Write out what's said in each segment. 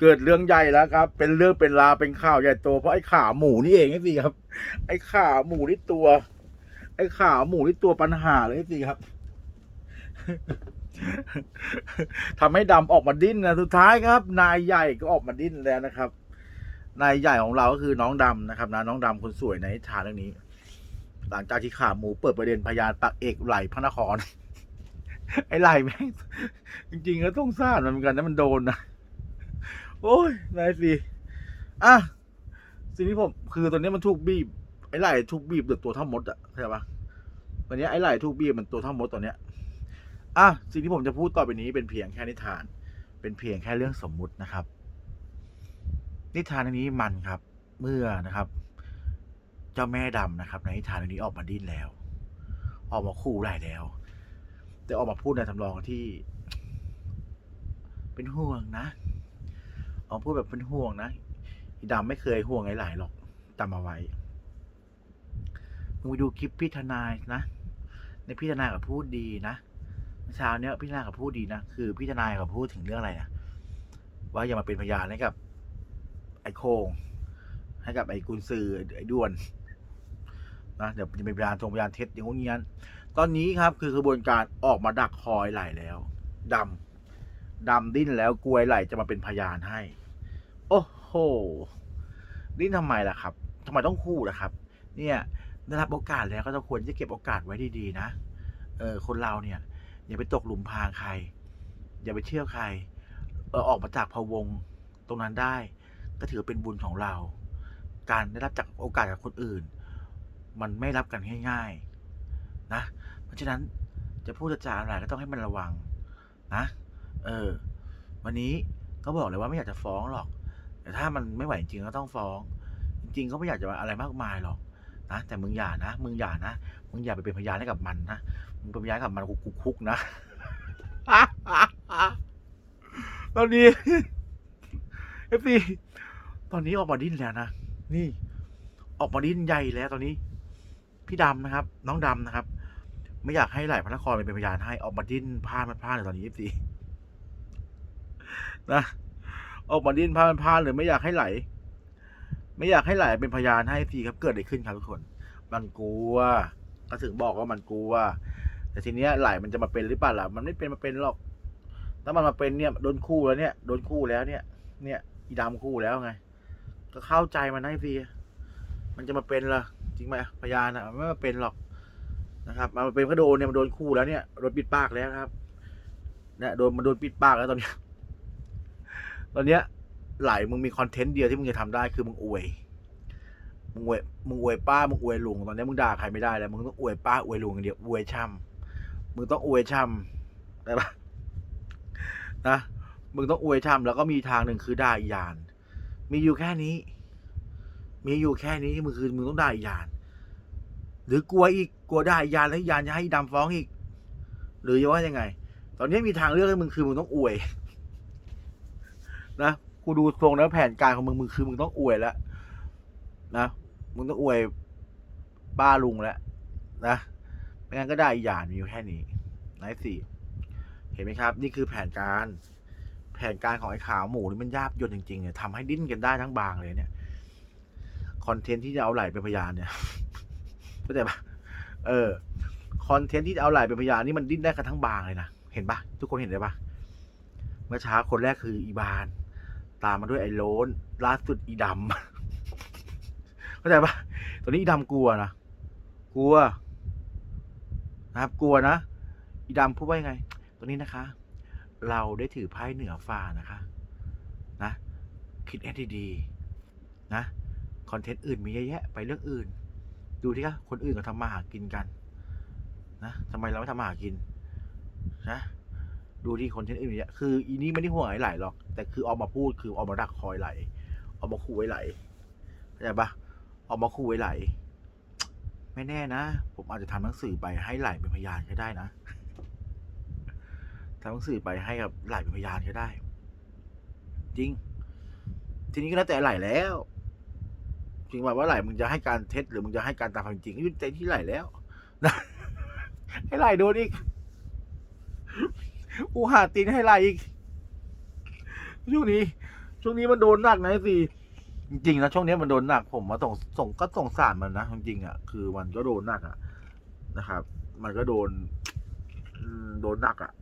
เกิดเรื่องใหญ่แล้วครับ เป็นเรื่องเป็นราวเป็นข่าวใหญ่โตเพราะไอ้ขาหมูนี่เองสิครับ ไอ้ขาหมูนี่ตัว ไอ้ขาหมูนี่ตัวปัญหาเลยสิครับทำให้ดำออกมาดิ้นนะสุดท้ายครับ นายใหญ่ก็ออกมาดิ้นแล้วนะครับ นายใหญ่ของเราก็คือน้องดำนะครับนะน้องดำคนสวยในนิทานเรื่องนี้ หลังจากที่ขาหมูเปิดประเด็นพยานปากเอกไหลพระนครไอ้ไหลแม่งจริงๆก็ต้องซ่านมันเหมือนกันนะมันโดนนะ โอ้ยนายสิอะสิ่งที่ผมคือตอนนี้มันถูกบีบไอ้ไหลถูกบีบเดือดตัวเท่ามดอะเข้าใจปะตอนนี้ไอ้ไหลถูกบีบมันตัวเท่ามดตอนเนี้ยอะสิ่งที่ผมจะพูดต่อไปนี้เป็นเพียงแค่นิทาน เป็นเพียงแค่เรื่องสมมุตินะครับ นิทานอันนี้มันครับ เมื่อนะครับ เจ้าแม่ดำนะครับ ในนิทานอันนี้ออกมาดิ้นแล้ว ออกมาขู่ไหลแล้ว แต่ออกมาพูดในทำนองที่ เป็นห่วงนะ ออาพูดแบบเป็นห่วงนะอีดำไม่เคยห่วงไอ้ไหลหรอกจำเอาไว้มึงไปดูคลิปพี่ทนายนะ ในพี่ทนายกับพูดดีนะเช้าเนี้ยพี่ทนายกับพูดดีนะคือพี่ทนายกับพูดถึงเรื่องอะไรนะว่าอย่ามาเป็นพยานให้กับ ไอ้โคงให้กับไอ้กุนซือไอ้ด้วนนะเดี๋ยวจะเป็นพยานทงพยานเท็จอย่างงู้นอย่างนั้นตอนนี้ครับคือกระบวนการออกมาดักคอยไหลแล้วดำดำดิ้นแล้วกลวยไหลจะมาเป็นพยานให้ โอ้โหดิ้นทำไมล่ะครับทำไมต้องคู่ล่ะครับ เนี่ยได้รับโอกาสแล้วก็ต้องควรจะเก็บโอกาสไว้ดีๆนะ เออคนเราเนี่ย อย่าไปตกหลุมพรางใคร อย่าไปเชื่อใคร เออออกมาจากพวงตรงนั้นได้ ก็ถือเป็นบุญของเรา การได้รับจากโอกาสจากคนอื่น มันไม่รับกันง่ายๆ นะ เพราะฉะนั้นจะพูดจะจาอะไรก็ต้องให้มันระวังนะ เออ วันนี้ก็บอกเลยว่าไม่อยากจะฟ้องหรอก แต่ถ้ามันไม่ไหวจริงก็ต้องฟ้อง จริงๆก็ไม่อยากจะอะไรมากมายหรอกนะแต่มึงอย่านะมึงอย่านะมึงอย่าไปเป็นพยานให้กับมันนะมึงเป็นพยานให้กับมันคุกคุกๆนะตอนนี้เอฟซีตอนนี้ออกมาดิ้นแล้วนะนี่ ออกมาดิ้นใหญ่แล้วตอนนี้ พี่ดำนะครับ น้องดำนะครับ ไม่อยากให้หลายพระนครเป็นพยานให้ออกมาดิ้นพลาดมันพลาดเลยตอนนี้เอฟซีนะ ออกมาดิ้นพลาดมันพลาดเลยไม่อยากให้ไหล ไม่อยากให้ไหลเป็นพยานให้เอฟซีครับเกิดอะไรขึ้นครับทุกคน มันกลัวก็ถึงบอกว่ามันกลัวแต่ทีเนี้ยไหลมันจะมาเป็นหรือเปล่าล่ะมันไม่เป็นมาเป็นหรอกถ้ามันมาเป็นเนี่ยโดนคู่แล้วเนี่ยโดนคู่แล้วเนี่ย เนี่ยอีดำคู่แล้วไง ก็เข้าใจมันนะพี่มันจะมาเป็นเหรอจริงไหมพยานอะไม่มาเป็นหรอกนะครับมันมาเป็นก็โดนเนี่ยมันโดนคู่แล้วเนี่ยโดนปิดปากแล้วครับเนี่ยโดนมันโดนปิดปากแล้วตอนเนี้ย ตอนเนี้ยไหลมึงมีคอนเทนต์เดียวที่มึงจะทำได้คือมึงอวย มึงอวย มึงอวยป้า มึงอวยลุง ตอนนี้มึงด่าใครไม่ได้แล้ว มึงต้องอวยป้าอวยลุงอย่างเดียว อวยช่ำมึงต้องอวยช่ำได้ปะนะ มึงต้องอวยช่ำแล้วก็มีทางหนึ่งคือด่าอียาน มีอยู่แค่นี้ มีอยู่แค่นี้มึงคือมึงต้องด่าอียาน หรือกลัวอีก กลัวด่าอียานแล้วอียานจะให้ดำฟ้องอีก หรือจะว่ายังไง ตอนนี้มีทางเลือกให้มึงคือมึงต้องอวย นะกูดูทรงแล้วแผนการของมึงมึงคือมึงต้องอวยแล้วนะมึงต้องอวยป้าลุงแล้วนะไม่งั้นก็ได้อีหยานมีอยู่แค่นี้นายสี่เห็นไหมครับ นี่คือแผนการ แผนการของไอ้ขาวหมูนี่มันยากยนจริงๆเนี่ยทำให้ดิ้นกันได้ทั้งบางเลยเนี่ยคอนเทนต์ที่จะเอาไหลเป็นพยานเนี่ยเข้าใจปะเออคอนเทนต์ที่จะเอาไหลเป็นพยานนี่มันดิ้นได้กันทั้งบางเลยนะเห็นปะทุกคนเห็นเลยปะเมื่อเช้าคนแรกคืออีบาน ตามมาด้วยไอ้โลนล่าสุดอีดำเข้าใจปะตอนนี้อีดำกลัวนะกลัว นะครับ กลัวนะอีดำพูดว่ายังไง ตัวนี้นะคะ เราได้ถือไพ่เหนือฟ้านะคะ นะ คิดให้ดีๆนะคอนเทนต์อื่นมีเยอะแยะไปเรื่องอื่น ดูที่คะคนอื่นก็ทำมาหากินกัน นะทำไมเราไม่ทำมาหากิน นะ ดูที่คอนเทนต์อื่นเยอะคืออีนี้ไม่ได้ห่วงไอ้ไหลหรอก แต่คือออกมาพูดคือออกมาดักคอยไหลออกมาขู่ไว้ไหลเข้าใจปะออกมาขู่ไว้ไหล ไม่แน่นะ ผมอาจจะทำหนังสือไปให้ไหลเป็นพยานก็ได้นะทำหนังสือไปให้กับไหลเป็นพยานก็ได้ จริง ทีนี้ก็แล้วแต่ไหลแล้วจริงว่าว่าไหลมึงจะให้การเท็จหรือมึงจะให้การตามความจริงก็อยู่ใจที่ไหลแล้วนะให้ไหลโดนอีก อูหาตีนให้ไหลอีก ช่วงนี้ ช่วงนี้มันโดนหนักนะสิจริงๆนะช่วงนี้มันโดนหนักผมมาส่งส่งก็ส่งสารมันนะจริงๆอะคือมันก็โดนหนักอะนะครับ มันก็โดนโดนหนักอะ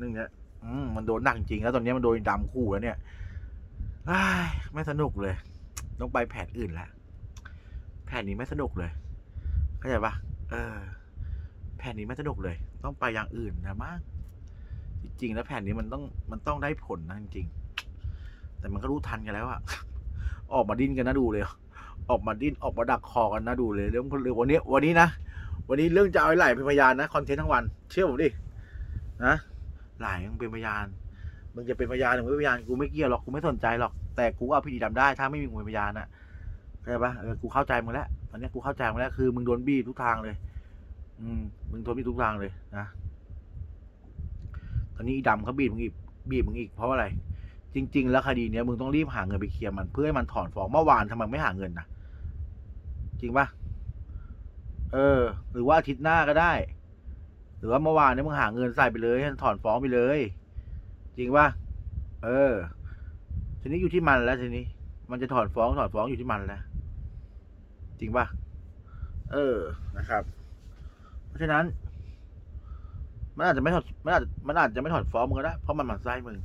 นึงเนี้ยอืมมันโดนหนักจริงแล้วตอนนี้มันโดนดำคู่แล้วเนี้ยไม่สนุกเลย ต้องไปแผนอื่นแล้วแผนนี้ไม่สนุกเลยเข้าใจปะเออ แผนนี้ไม่สนุกเลย ต้องไปอย่างอื่นนะมั้ง จริงๆแล้วแผนนี้มันต้องมันต้องได้ผลนะจริงๆแต่มันก็รู้ทันกันแล้วอะออกมาดิ้นกันนะดูเลย ออกมาดิ้นออกมาดักคอกันนะดูเลยเรื่องเรื่องวันนี้ วันนี้นะวันนี้เรื่องจะเอาไอ้ไหลเป็นพยานนะคอนเทนต์ทั้งวัน เชื่อผมดินะไหลมึงเป็นพยานมึงจะเป็นพยานหรือไม่เป็นพยานกูไม่เกี่ยวหรอกกูไม่สนใจหรอกแต่กูเอาพี่ดีดำได้ ถ้าไม่มีมึงเป็นพยานอะเข้าใจปะเออกูเข้าใจมึงแล้วตอนนี้กูเข้าใจมึงแล้วคือมึงโดนบี้ทุกทางเลย อืมมึงโดนบี้ทุกทางเลยนะ ตอนนี้อีดำเขาบีบมึงอีกบีบมึงอีกเพราะอะไร จริง ๆ แล้วคดีเนี้ยมึงต้องรีบหาเงินไปเคลียร์มันเพื่อให้มันถอนฟ้องเมื่อวานทำไมไม่หาเงินนะจริงปะเออ หรือว่าอาทิตย์หน้าก็ได้ หรือว่าเมื่อวานเนี้ยมึงหาเงินใส่ไปเลยให้มันถอนฟ้องไปเลย จริงปะเออ ทีนี้อยู่ที่มันแล้วทีนี้ มันจะถอนฟ้องถอนฟ้องอยู่ที่มันแล้วจริงปะเออนะครับ เพราะฉะนั้น มันอาจจะไม่ถอดมันอาจมันอาจจะไม่ถอนฟ้องมึงก็ได้เพราะมันหมั่นไส้มึง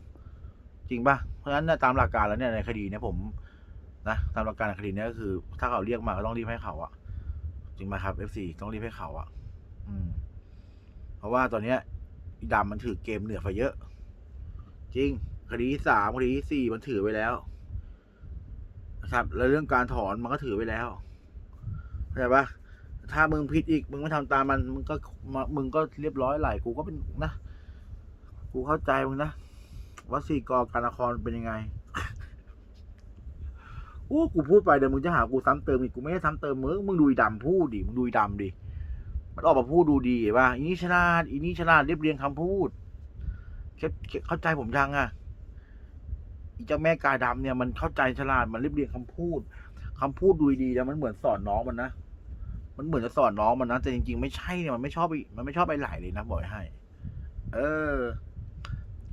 จริงปะเพราะฉะนั้นตามหลักการแล้วเนี่ยในคดีเนี่ยผมนะตามหลักการในคดีเนี่ยก็คือ ถ้าเขาเรียกมาก็ต้องรีบให้เขาอะจริงไหมครับ FC ต้องรีบให้เขาอะอืม เพราะว่าตอนเนี้ยดำมันถือเกมเหนือไฟเยอะ จริง คดีที่สามคดีที่สี่มันถือไว้แล้วนะครับแล้วเรื่องการถอนมันก็ถือไว้แล้วเข้าใจปะ ถ้ามึงผิดอีก มึงไม่ทำตามมัน มึงก็มึงก็เรียบร้อยไหลกูก็เป็นนะ กูเข้าใจมึงนะว่าสี่กอการนครเป็นยังไงโอ้กูพูดไปเดี๋ยวมึงจะหากูซ้ำเติมอีกกูไม่ได้ซ้ำเติมมึงมึงดูอีดำพูดดิมึงดูอีดำดิมันออกมาพูดดูดีเห็นป่ะอีนี่ฉลาดอีนี่ฉลาดเรียบเรียงคำพูดเข้าใจผมยังอะอีเจ้าแม่กายดำเนี่ยมันเข้าใจฉลาดมันเรียบเรียงคำพูดคำพูดดูดีแล้วมันเหมือนสอนน้องมันนะ มันเหมือนจะสอนน้องมันนะแต่จริง ๆ ไม่ใช่เนี่ยมันไม่ชอบไอ้มันไม่ชอบไอ้ไหลเลยนะบอกให้ เออ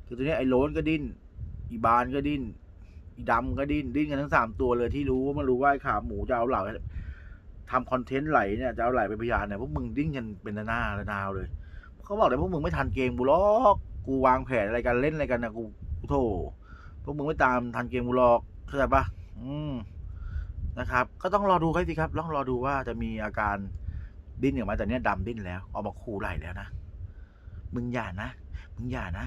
คือตัวนี้ไอ้โลนก็ดิ้นอีบานก็ดิ้นอีดำก็ดิ้นดิ้นกันทั้งสามตัวเลยที่รู้ว่ามันรู้ว่าไอ้ขาหมูจะเอาเหล่าทำคอนเทนต์ไหลเนี่ยจะเอาไหลเป็นพยานเนี่ยพวกมึงดิ้นกันเป็นหน้าระนาวเลยเขาบอกเลยพวกมึงไม่ทันเกมกูหรอกกูวางแผนอะไรกันเล่นอะไรกันนะกูกูโถพวกมึงไม่ตามทันเกมกูหรอกเข้าใจปะอืม นะครับ ก็ต้องรอดูให้สิครับต้องรอดูว่าจะมีอาการดิ้นอย่าแต่เนี้ยดำดิ้นแล้วออกมาขู่ไหลแล้วนะมึงอย่านะมึงอย่านะ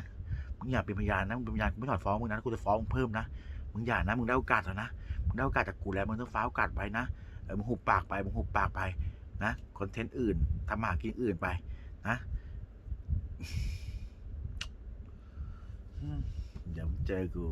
มึงอย่าเป็นพยานนะมึงเป็นพยานกูไม่ถอนฟ้องมึงนะกูจะฟ้องมึงเพิ่มนะมึงอย่านะมึงได้โอกาสแล้วนะมึงได้โอกาสจากกูแล้วมึงต้องฟ้าโอกาสไปนะเออมึงหุบปากไปมึงหุบปากไปนะคอนเทนต์อื่นทำมาหากินอื่นไปนะเดี๋ยวเจอกู